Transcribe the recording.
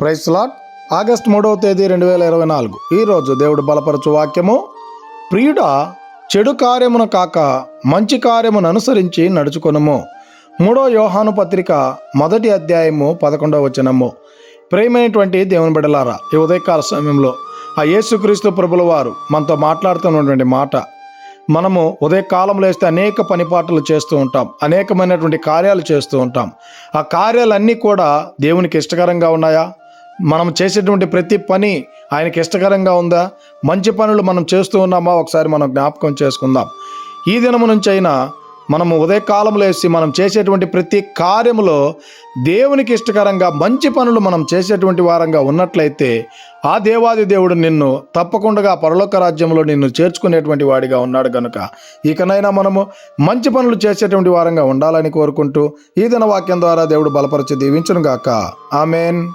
Price lot. August మూడవ తేదీ రెండు వేల ఇరవై నాలుగు. ఈరోజు దేవుడు బలపరచు వాక్యము. ప్రియుడ చెడు కార్యమును కాక మంచి కార్యమును అనుసరించి నడుచుకొనము. మూడో యోహాను పత్రిక మొదటి అధ్యాయము పదకొండవ వచనము. ప్రేమైనటువంటి దేవుని బిడలారా ఈ ఉదయకాల సమయంలో ఆ యేసుక్రీస్తు ప్రభుల వారు మనతో మాట్లాడుతున్నటువంటి మాట. మనము ఉదయకాలం లేస్తే అనేక పనిపాట్లు చేస్తూ ఉంటాం అనేకమైనటువంటి కార్యాలు చేస్తూ ఉంటాం. ఆ కార్యాలన్నీ కూడా దేవునికి ఇష్టకరంగా ఉన్నాయా? మనం చేసేటువంటి ప్రతి పని ఆయనకి ఇష్టకరంగా ఉందా? మంచి పనులు మనం చేస్తూ ఉన్నామా? ఒకసారి మనం జ్ఞాపకం చేసుకుందాం. ఈ దినము నుంచి అయినా మనము ఉదయకాలం లేసి మనం చేసేటువంటి ప్రతి కార్యములో దేవునికి ఇష్టకరంగా మంచి పనులు మనం చేసేటువంటి వారంగా ఉన్నట్లయితే ఆ దేవాది దేవుడు నిన్ను తప్పకుండా పరలోక రాజ్యంలో నిన్ను చేర్చుకునేటువంటి వాడిగా ఉన్నాడు కనుక ఇకనైనా మనము మంచి పనులు చేసేటువంటి వారంగా ఉండాలని కోరుకుంటూ ఈ దిన వాక్యం ద్వారా దేవుడు బలపరిచి దీవించునుగాక. ఆమెన్.